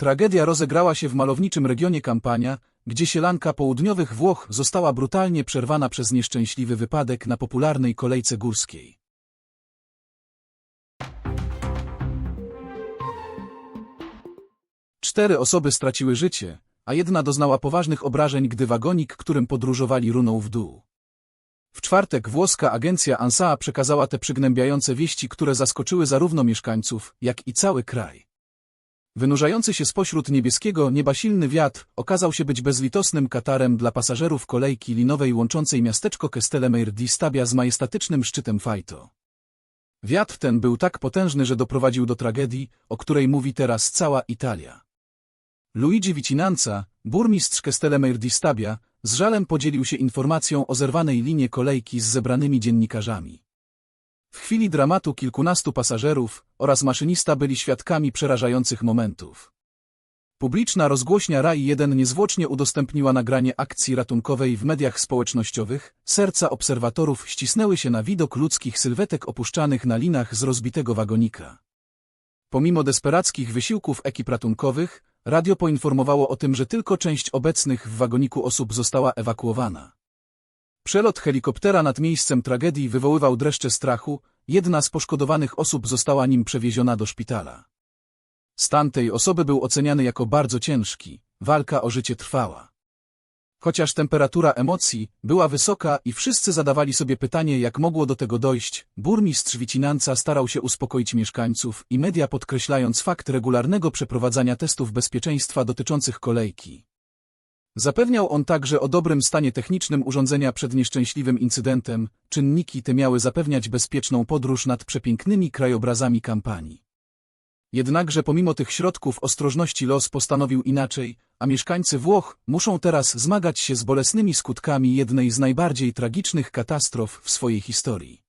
Tragedia rozegrała się w malowniczym regionie Campania, gdzie sielanka południowych Włoch została brutalnie przerwana przez nieszczęśliwy wypadek na popularnej kolejce górskiej. Cztery osoby straciły życie, a jedna doznała poważnych obrażeń, gdy wagonik, którym podróżowali, runął w dół. W czwartek włoska agencja ANSA przekazała te przygnębiające wieści, które zaskoczyły zarówno mieszkańców, jak i cały kraj. Wynurzający się spośród niebieskiego nieba silny wiatr okazał się być bezlitosnym katarem dla pasażerów kolejki linowej łączącej miasteczko Castellamare di Stabia z majestatycznym szczytem Fajto. Wiatr ten był tak potężny, że doprowadził do tragedii, o której mówi teraz cała Italia. Luigi Vicinanza, burmistrz Castellamare di Stabia, z żalem podzielił się informacją o zerwanej linie kolejki z zebranymi dziennikarzami. W chwili dramatu kilkunastu pasażerów oraz maszynista byli świadkami przerażających momentów. Publiczna rozgłośnia RAI 1 niezwłocznie udostępniła nagranie akcji ratunkowej w mediach społecznościowych. Serca obserwatorów ścisnęły się na widok ludzkich sylwetek opuszczanych na linach z rozbitego wagonika. Pomimo desperackich wysiłków ekip ratunkowych, radio poinformowało o tym, że tylko część obecnych w wagoniku osób została ewakuowana. Przelot helikoptera nad miejscem tragedii wywoływał dreszcze strachu, jedna z poszkodowanych osób została nim przewieziona do szpitala. Stan tej osoby był oceniany jako bardzo ciężki, walka o życie trwała. Chociaż temperatura emocji była wysoka i wszyscy zadawali sobie pytanie, jak mogło do tego dojść, burmistrz Wicinanca starał się uspokoić mieszkańców i media podkreślając fakt regularnego przeprowadzania testów bezpieczeństwa dotyczących kolejki. Zapewniał on także o dobrym stanie technicznym urządzenia przed nieszczęśliwym incydentem, czynniki te miały zapewniać bezpieczną podróż nad przepięknymi krajobrazami kampanii. Jednakże pomimo tych środków ostrożności los postanowił inaczej, a mieszkańcy Włoch muszą teraz zmagać się z bolesnymi skutkami jednej z najbardziej tragicznych katastrof w swojej historii.